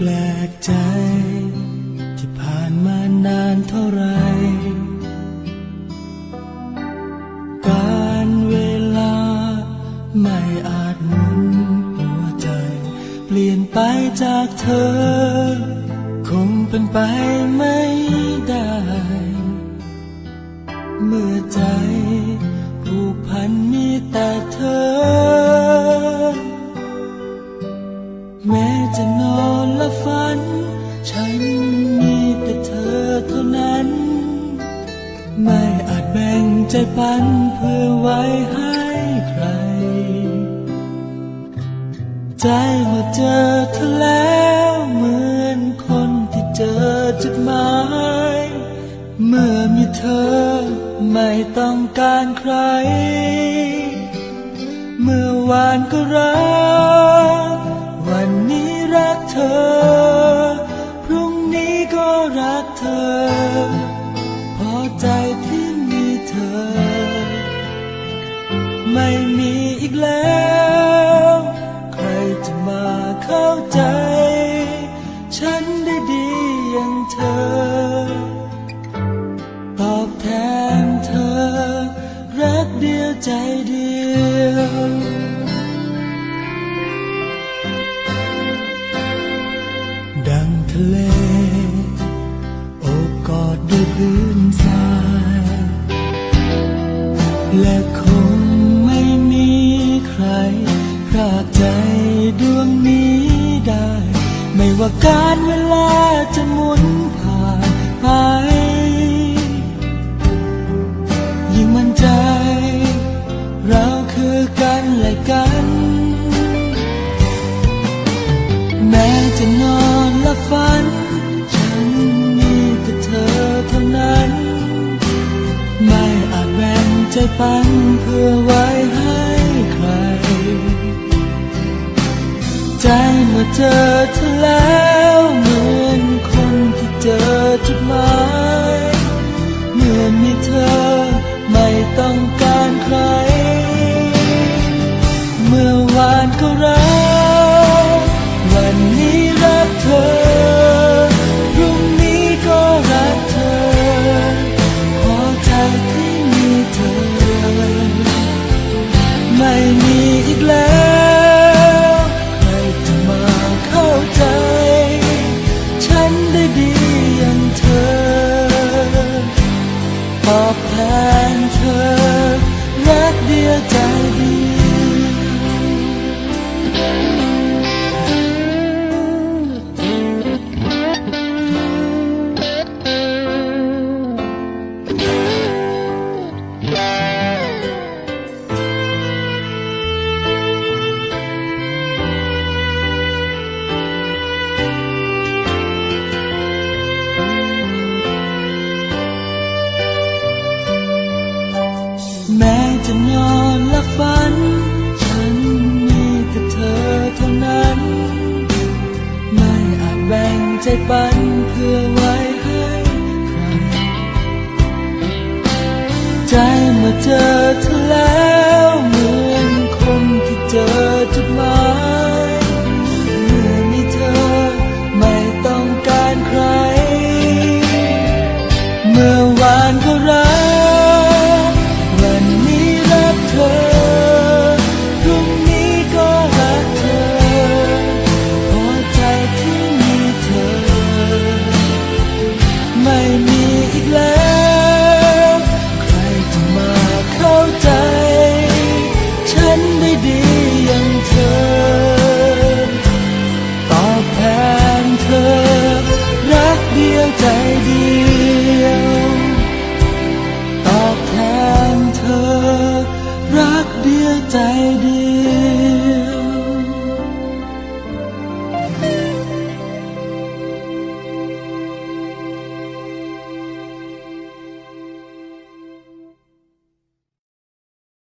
แปลกใจ ที่ผ่านมานานเท่าไร การเวลาไม่อาจหมุนหัวใจ เปลี่ยนไปจากเธอ คงเป็นไปไม่ได้ เมื่อใจผูกพันมีแต่เธอ แม้จะนอนและ ฝัน ฉันมีแต่เธอเท่านั้น ไม่อาจแบ่งใจปันเพื่อไว้ให้ใคร ใจเมื่อเจอเธอแล้วเหมือนคนที่เจอจุดหมายเมื่อมีเธอไม่ต้องการใคร เมื่อวานก็รักวันนี้ รักเธอ พรุ่งนี้ก็รักเธอ พอใจที่มีเธอ ไม่มีอีกแล้ว ใครจะมาเข้าใจ ฉันได้ดีอย่างเธอ ตอบแทนเธอ รักเดียวใจเดียว และคงไม่มีใครพรากใจดวงนี้ได้ ไม่ว่าการเวลาจะหมุนผ่านไป ยิ่งมั่นใจ เราคือกันและกัน แม้จะนอนและฝัน ปันเพื่อไว้ให้ใคร ใจเมื่อเจอเธอแล้วเหมือนคนที่เจอจุดหมาย เมื่อมีเธอ ไบ่งใจปันเพื่อไว้ให้ใครใจมาเจอเธอ ต